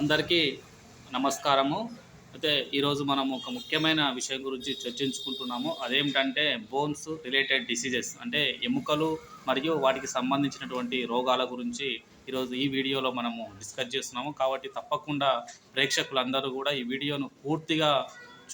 అందరికీ నమస్కారము. అయితే ఈరోజు మనం ఒక ముఖ్యమైన విషయం గురించి చర్చించుకుంటున్నాము. అదేమిటంటే బోన్స్ రిలేటెడ్ డిసీజెస్ అంటే ఎముకలు మరియు వాటికి సంబంధించినటువంటి రోగాల గురించి ఈరోజు ఈ వీడియోలో మనము డిస్కస్ చేస్తున్నాము. కాబట్టి తప్పకుండా ప్రేక్షకులందరూ కూడా ఈ వీడియోను పూర్తిగా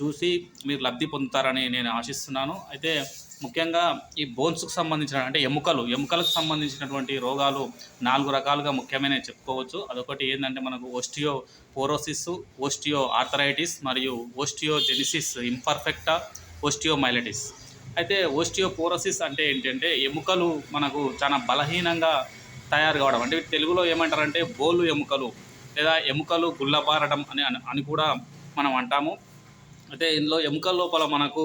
చూసి మీరు లబ్ధి పొందుతారని నేను ఆశిస్తున్నాను. అయితే ముఖ్యంగా ఈ బోన్స్కు సంబంధించిన అంటే ఎముకలు ఎముకలకు సంబంధించినటువంటి రోగాలు నాలుగు రకాలుగా ముఖ్యమైన చెప్పుకోవచ్చు. అదొకటి ఏంటంటే మనకు ఓస్టియో పోరోసిస్ ఓస్టియో ఆర్థరైటిస్ మరియు osteogenesis imperfecta osteomyelitis అయితే ఓస్టియో పోరోసిస్ అంటే ఏంటంటే ఎముకలు మనకు చాలా బలహీనంగా తయారు కావడం. అంటే తెలుగులో ఏమంటారంటే బోలు ఎముకలు లేదా ఎముకలు గుల్లబారడం అని అని- అని కూడా మనం అంటాము. అయితే ఇందులో ఎముకల లోపల మనకు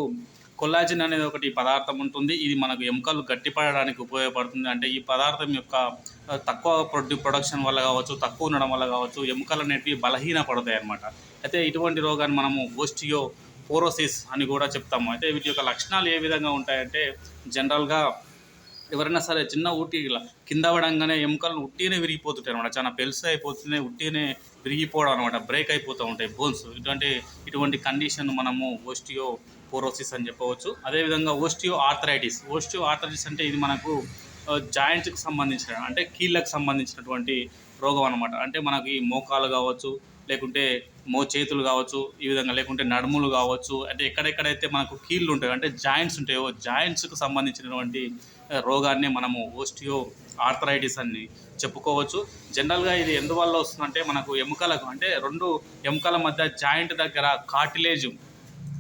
కొల్లాజిన్ అనేది ఒకటి పదార్థం ఉంటుంది. ఇది మనకు ఎముకలు గట్టిపడడానికి ఉపయోగపడుతుంది. అంటే ఈ పదార్థం యొక్క తక్కువ ప్రొడ్యూ ప్రొడక్షన్ వల్ల కావచ్చు తక్కువ ఉండడం వల్ల కావచ్చు ఎముకలు అనేటివి బలహీన పడతాయి అన్నమాట. అయితే ఇటువంటి రోగాన్ని మనము ఓస్టియో పోరోసిస్ అని కూడా చెప్తాము. అయితే వీటి యొక్క లక్షణాలు ఏ విధంగా ఉంటాయంటే జనరల్గా ఎవరైనా సరే చిన్న ఉట్టి ఇలా కింద పడంగానే ఎముకలు ఉట్టినే విరిగిపోతుంటాయి అనమాట చాలా పెలుసు అయిపోతున్నాయి ఉట్టినే విరిగిపోవడం అనమాట బ్రేక్ అయిపోతూ ఉంటాయి బోన్స్ ఇటువంటి ఇటువంటి కండిషన్ మనము ఓస్టియో పోరోసిస్ అని చెప్పవచ్చు. అదేవిధంగా ఓస్టియో ఆర్థరైటిస్ ఓస్టియో ఆర్థరైటిస్ అంటే ఇది మనకు జాయింట్స్కి సంబంధించిన అంటే కీళ్ళకు సంబంధించినటువంటి రోగం అనమాట అంటే మనకి మోకాలు కావచ్చు లేకుంటే మో చేతులు కావచ్చు ఈ విధంగా లేకుంటే నడుములు కావచ్చు అంటే ఎక్కడెక్కడైతే మనకు కీళ్ళు ఉంటాయో అంటే జాయింట్స్ ఉంటాయో జాయింట్స్కి సంబంధించినటువంటి రోగాన్ని మనము ఓస్టియో ఆర్థరైటిస్ అని చెప్పుకోవచ్చు. జనరల్గా ఇది ఎందువల్ల వస్తుందంటే మనకు ఎముకలకు అంటే రెండు ఎముకల మధ్య జాయింట్ దగ్గర కార్టిలేజ్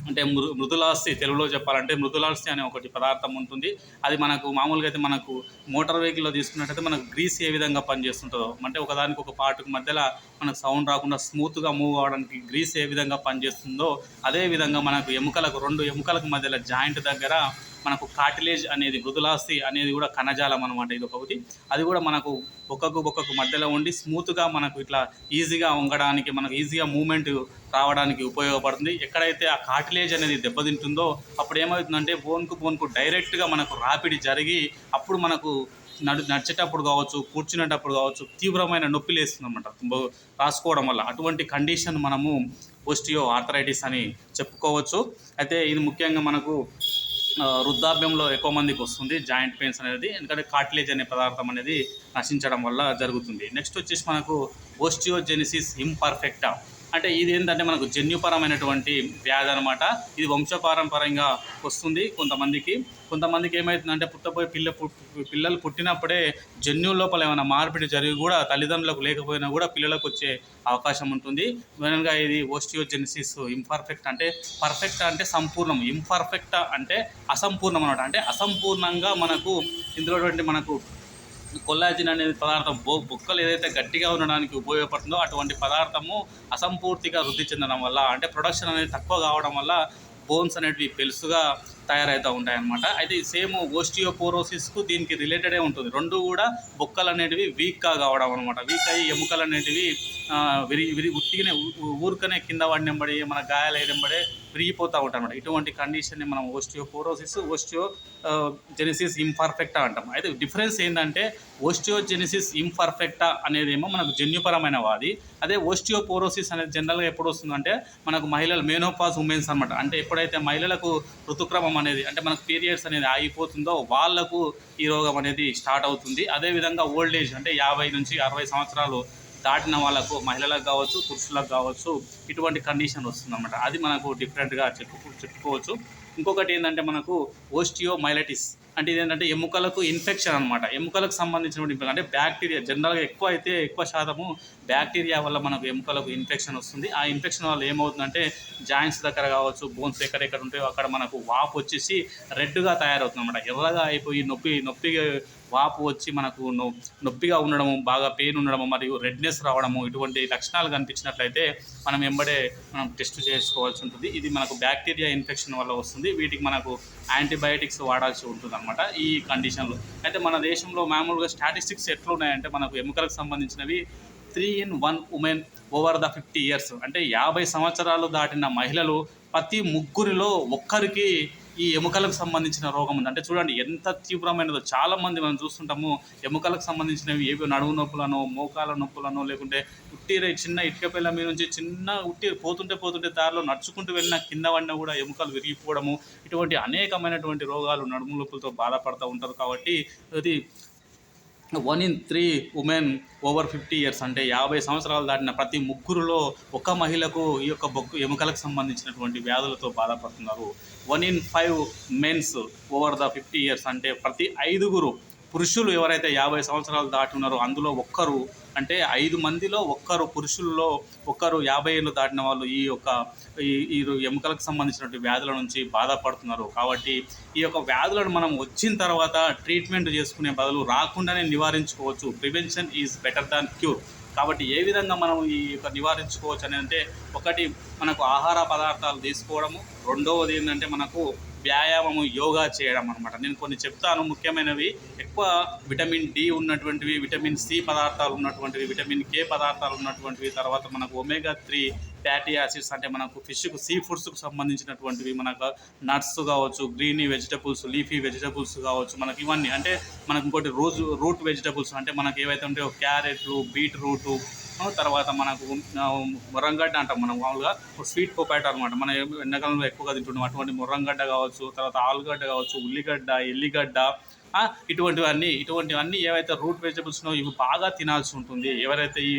అంటే మృ మృదులాస్తి తెలుగులో చెప్పాలంటే మృదులాస్తి అనే ఒకటి పదార్థం ఉంటుంది. అది మనకు మామూలుగా అయితే మనకు మోటార్ వెహికల్లో తీసుకున్నట్టయితే మనకు గ్రీస్ ఏ విధంగా పనిచేస్తుంటుందో అంటే ఒకదానికి ఒక పార్ట్కి మధ్యలో మనకు సౌండ్ రాకుండా స్మూత్గా మూవ్ అవడానికి గ్రీస్ ఏ విధంగా పనిచేస్తుందో అదే విధంగా మనకు ఎముకలకు రెండు ఎముకలకు మధ్యలో జాయింట్ దగ్గర మనకు కార్టిలేజ్ అనేది మృదులాస్తి అనేది కూడా కణజాలం అనమాట ఇది ఒకటి. అది కూడా మనకు బొక్కకు బొక్కకు మధ్యలో ఉండి స్మూత్గా మనకు ఇట్లా ఈజీగా వంగడానికి మనకు ఈజీగా మూమెంట్ రావడానికి ఉపయోగపడుతుంది. ఎక్కడైతే ఆ కార్టిలేజ్ అనేది దెబ్బతింటుందో అప్పుడు ఏమవుతుందంటే బోన్కు బోన్కు డైరెక్ట్గా మనకు రాపిడి జరిగి అప్పుడు మనకు నడు నడిచేటప్పుడు కావచ్చు కూర్చునేటప్పుడు కావచ్చు తీవ్రమైన నొప్పి లేస్తుంది అనమాట రాసుకోవడం వల్ల. అటువంటి కండిషన్ మనము పోస్టియో ఆర్థరైటిస్ అని చెప్పుకోవచ్చు. అయితే ఇది ముఖ్యంగా మనకు వృద్ధాప్యంలో ఎక్కువ మందికి వస్తుంది. జాయింట్ పెయిన్స్ అనేది ఎందుకంటే కార్టిలేజ్ అనే పదార్థం అనేది నశించడం వల్ల జరుగుతుంది. నెక్స్ట్ వచ్చేసి మనకు ఓస్టియోజెనిసిస్ ఇంపర్ఫెక్టా. అంటే ఇది ఏంటంటే మనకు జన్యుపరమైనటువంటి వ్యాధి అనమాట ఇది వంశపారంపరంగా వస్తుంది కొంతమందికి. కొంతమందికి ఏమవుతుందంటే పుట్టపోయి పిల్ల పిల్లలు పుట్టినప్పుడే జన్యు లోపల ఏమైనా మార్పిడి జరిగి కూడా తల్లిదండ్రులకు లేకపోయినా కూడా పిల్లలకు వచ్చే అవకాశం ఉంటుంది. మెయిన్గా ఇది ఓస్టియోజెనిసిస్ ఇంపర్ఫెక్ట్ అంటే పర్ఫెక్ట్ అంటే సంపూర్ణం. ఇంపర్ఫెక్ట్ అంటే అసంపూర్ణం అనమాట అంటే అసంపూర్ణంగా మనకు ఇందులో మనకు కొల్లాజిన్ అనేది పదార్థం బొ బొక్కలు ఏదైతే గట్టిగా ఉండడానికి ఉపయోగపడుతుందో అటువంటి పదార్థము అసంపూర్తిగా వృద్ధి చెందడం వల్ల అంటే ప్రొడక్షన్ అనేది తక్కువ కావడం వల్ల బోన్స్ అనేటివి పెలుసుగా తయారవుతూ ఉంటాయన్నమాట. అయితే ఈ సేమ్ ఓస్టియోపోరోసిస్కు దీనికి రిలేటెడే ఉంటుంది. రెండు కూడా బొక్కలు అనేటివి వీక్గా కావడం అనమాట వీక్ అయ్యి ఎముకలు అనేటివి విరి విరి ఉట్టిగానే ఊ- ఊరికనే కింద పడినంబడి మన గాయాలు వేయడంబడే విరిగిపోతూ ఉంటాయి అనమాట ఇటువంటి కండిషన్ని మనం ఓస్టియోపోరోసిస్ ఓస్టియో జెనిసిస్ ఇంపర్ఫెక్టా అంటాం. అయితే డిఫరెన్స్ ఏంటంటే ఓస్టియోజెనిసిస్ ఇంపర్ఫెక్టా అనేది ఏమో మనకు జన్యుపరమైన వాది అదే ఓస్టియోపోరోసిస్ అనేది జనరల్గా ఎప్పుడు వస్తుందంటే మనకు మహిళలు మేనోపాజ్ ఉమెన్స్ అనమాట అంటే ఎప్పుడైతే మహిళలకు ఋతుక్రమం అనేది అంటే మనకు పీరియడ్స్ అనేది ఆగిపోతుందో వాళ్ళకు ఈ రోగం అనేది స్టార్ట్ అవుతుంది. అదేవిధంగా ఓల్డ్ ఏజ్ అంటే యాభై నుంచి అరవై సంవత్సరాలు దాటిన వాళ్ళకు మహిళలకు కావచ్చు పురుషులకు కావచ్చు ఇటువంటి కండిషన్ వస్తుందన్నమాట. అది మనకు డిఫరెంట్గా చెప్పు చెప్పుకోవచ్చు ఇంకొకటి ఏంటంటే మనకు ఓస్టియో మైలటిస్ అంటే ఇదేంటంటే ఎముకలకు ఇన్ఫెక్షన్ అనమాట ఎముకలకు సంబంధించినటువంటి ఇన్ఫెక్షన్ అంటే బ్యాక్టీరియా జనరల్గా ఎక్కువ అయితే ఎక్కువ శాతము బ్యాక్టీరియా వల్ల మనకు ఎముకలకు ఇన్ఫెక్షన్ వస్తుంది. ఆ ఇన్ఫెక్షన్ వల్ల ఏమవుతుందంటే జాయింట్స్ దగ్గర కావచ్చు బోన్స్ ఎక్కడెక్కడ ఉంటాయో అక్కడ మనకు వాపు వచ్చేసి రెడ్గా తయారవుతుంది అనమాట ఎర్రగా అయిపోయి నొప్పి నొప్పి వాపు వచ్చి మనకు నొ నొప్పిగా ఉండడము బాగా పెయిన్ ఉండడము మరియు రెడ్నెస్ రావడము ఇటువంటి లక్షణాలు కనిపించినట్లయితే మనం వెంబడే మనం టెస్ట్ చేసుకోవాల్సి ఉంటుంది. ఇది మనకు బ్యాక్టీరియా ఇన్ఫెక్షన్ వల్ల వస్తుంది. వీటికి మనకు యాంటీబయాటిక్స్ వాడాల్సి ఉంటుంది అనమాట ఈ కండిషన్లో. అయితే మన దేశంలో మామూలుగా స్టాటిస్టిక్స్ ఎట్లున్నాయంటే మనకు ఎముకలకు సంబంధించినవి three in one women over the fifty years. అంటే యాభై సంవత్సరాలు దాటిన మహిళలు ప్రతి ముగ్గురిలో ఒక్కరికి ఈ ఎముకలకు సంబంధించిన రోగం ఉంది. అంటే చూడండి ఎంత తీవ్రమైనదో చాలా మంది మనం చూస్తుంటాము ఎముకలకు సంబంధించినవి ఏవి? నడుము నొప్పులనో మోకాల నొప్పులనో లేకుంటే ఉట్టి రే- చిన్న ఇటుక పిల్ల మీద నుంచి చిన్న ఉట్టి పోతుంటే పోతుంటే దారిలో నడుచుకుంటూ వెళ్ళిన కింద పడినా కూడా ఎముకలు విరిగిపోవడము ఇటువంటి అనేకమైనటువంటి రోగాలు నడుము నొప్పులతో బాధపడుతూ ఉంటారు. కాబట్టి అది one in three women over fifty years అంటే యాభై సంవత్సరాలు దాటిన ప్రతి ముగ్గురులో ఒక మహిళకు ఈ యొక్క బొక్కు ఎముకలకు సంబంధించినటువంటి వ్యాధులతో బాధపడుతున్నారు. One in five mens over the fifty years అంటే ప్రతి ఐదుగురు పురుషులు ఎవరైతే యాభై సంవత్సరాలు దాటి ఉన్నారో అందులో ఒక్కరు అంటే ఐదు మందిలో ఒక్కరు పురుషుల్లో ఒక్కరు యాభై ఏళ్ళు దాటిన వాళ్ళు ఈ యొక్క ఈ ఎముకలకు సంబంధించినటువంటి వ్యాధుల నుంచి బాధపడుతున్నారు. కాబట్టి ఈ యొక్క వ్యాధులను మనం వచ్చిన తర్వాత ట్రీట్మెంట్ చేసుకునే బదులు రాకుండానే నివారించుకోవచ్చు. Prevention is better than cure. కాబట్టి ఏ విధంగా మనం ఈ యొక్క నివారించుకోవచ్చు అని అంటే ఒకటి మనకు ఆహార పదార్థాలు తీసుకోవడము రెండవది ఏంటంటే మనకు వ్యాయామము యోగా చేయడం అనమాట నేను కొన్ని చెప్తాను ముఖ్యమైనవి. ఎక్కువ విటమిన్ డి ఉన్నటువంటివి విటమిన్ సి పదార్థాలు ఉన్నటువంటివి విటమిన్ కే పదార్థాలు ఉన్నటువంటివి తర్వాత మనకు ఒమేగా త్రీ ఫ్యాటీ యాసిడ్స్ అంటే మనకు ఫిష్కు సీ ఫుడ్స్కు సంబంధించినటువంటివి మనకు నట్స్ కావచ్చు గ్రీనీ వెజిటబుల్స్ లీఫీ వెజిటబుల్స్ కావచ్చు మనకి ఇవన్నీ. అంటే మనకు ఇంకోటి రోజు రూట్ వెజిటబుల్స్ అంటే మనకు ఏవైతే ఉంటాయో క్యారెట్లు బీట్రూటు తర్వాత మనకు మురంగడ్డ ముర్రంగడ్డ అంటాం మనం మామూలుగా స్వీట్ పొటాటో అనమాట మనం ఎండాకాలంలో ఎక్కువగా తింటున్నాం అటువంటి ముర్రంగడ్డ కావచ్చు తర్వాత ఆలుగడ్డ కావచ్చు ఉల్లిగడ్డ ఎల్లిగడ్డ ఇటువంటివన్నీ ఇటువంటివన్నీ ఏవైతే రూట్ వెజిటబుల్స్నో ఇవి బాగా తినాల్సి ఉంటుంది. ఎవరైతే ఈ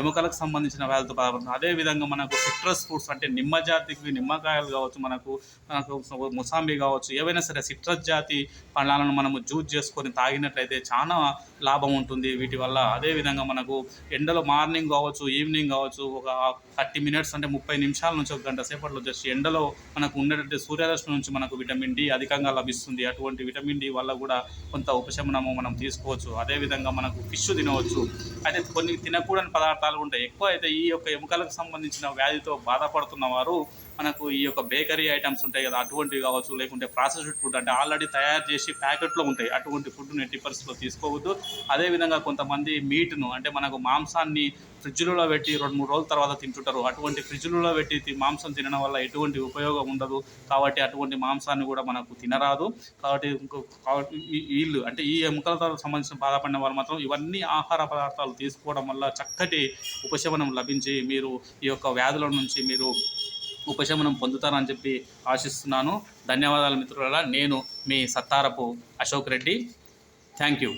ఎముకలకు సంబంధించిన వ్యాధులతో బాధపడుతున్నారో అదేవిధంగా మనకు సిట్రస్ ఫ్రూట్స్ అంటే నిమ్మ జాతికి నిమ్మకాయలు కావచ్చు మనకు మనకు ముసాంబి కావచ్చు ఏవైనా సరే సిట్రస్ జాతి పండ్లను మనము జ్యూస్ చేసుకొని తాగినట్లయితే చాలా లాభం ఉంటుంది. వీటి వల్ల అదేవిధంగా మనకు ఎండలో మార్నింగ్ కావచ్చు ఈవినింగ్ కావచ్చు ఒక థర్టీ మినిట్స్ అంటే ముప్పై నిమిషాల నుంచి ఒక గంట సేపట్లో జస్ట్ ఎండలో మనకు ఉండేటట్టు సూర్యరశ్మి నుంచి మనకు విటమిన్ డి అధికంగా లభిస్తుంది. అటువంటి విటమిన్ డి వల్ల కూడా కొంత ఉపశమనము మనం తీసుకోవచ్చు. అదేవిధంగా మనకు ఫిష్ తినవచ్చు. అయితే కొన్ని తినకూడని పదార్థాలు ఉంటాయి. ఎక్కువ అయితే ఈ యొక్క ఎముకలకు సంబంధించిన వ్యాధితో బాధపడుతున్న వారు మనకు ఈ యొక్క బేకరీ ఐటమ్స్ ఉంటాయి కదా అటువంటివి కావచ్చు లేకుంటే ప్రాసెస్డ్ ఫుడ్ అంటే ఆల్రెడీ తయారు చేసి ప్యాకెట్లో ఉంటాయి. అటువంటి ఫుడ్ని ఎట్టి పరిస్థితుల్లో తీసుకోవద్దు. అదేవిధంగా కొంతమంది మీట్ను అంటే మనకు మాంసాన్ని ఫ్రిడ్జ్లలో పెట్టి రెండు మూడు రోజుల తర్వాత తింటుంటారు. అటువంటి ఫ్రిడ్జ్లలో పెట్టి మాంసం తినడం వల్ల ఎటువంటి ఉపయోగం ఉండదు. కాబట్టి అటువంటి మాంసాన్ని కూడా మనకు తినరాదు. కాబట్టి ఇంకో- కాబట్టి ఈ వీళ్ళు అంటే ఈ ఎముకలతో సంబంధించిన బాధపడిన వాళ్ళు మాత్రం ఇవన్నీ ఆహార పదార్థాలు తీసుకోవడం వల్ల చక్కటి ఉపశమనం లభించి మీరు ఈ యొక్క వ్యాధుల నుంచి మీరు ఉపశమనం పొందుతారని చెప్పి ఆశిస్తున్నాను. ధన్యవాదాలు మిత్రులారా. నేను మీ సత్తారపు అశోక్ రెడ్డి. Thank you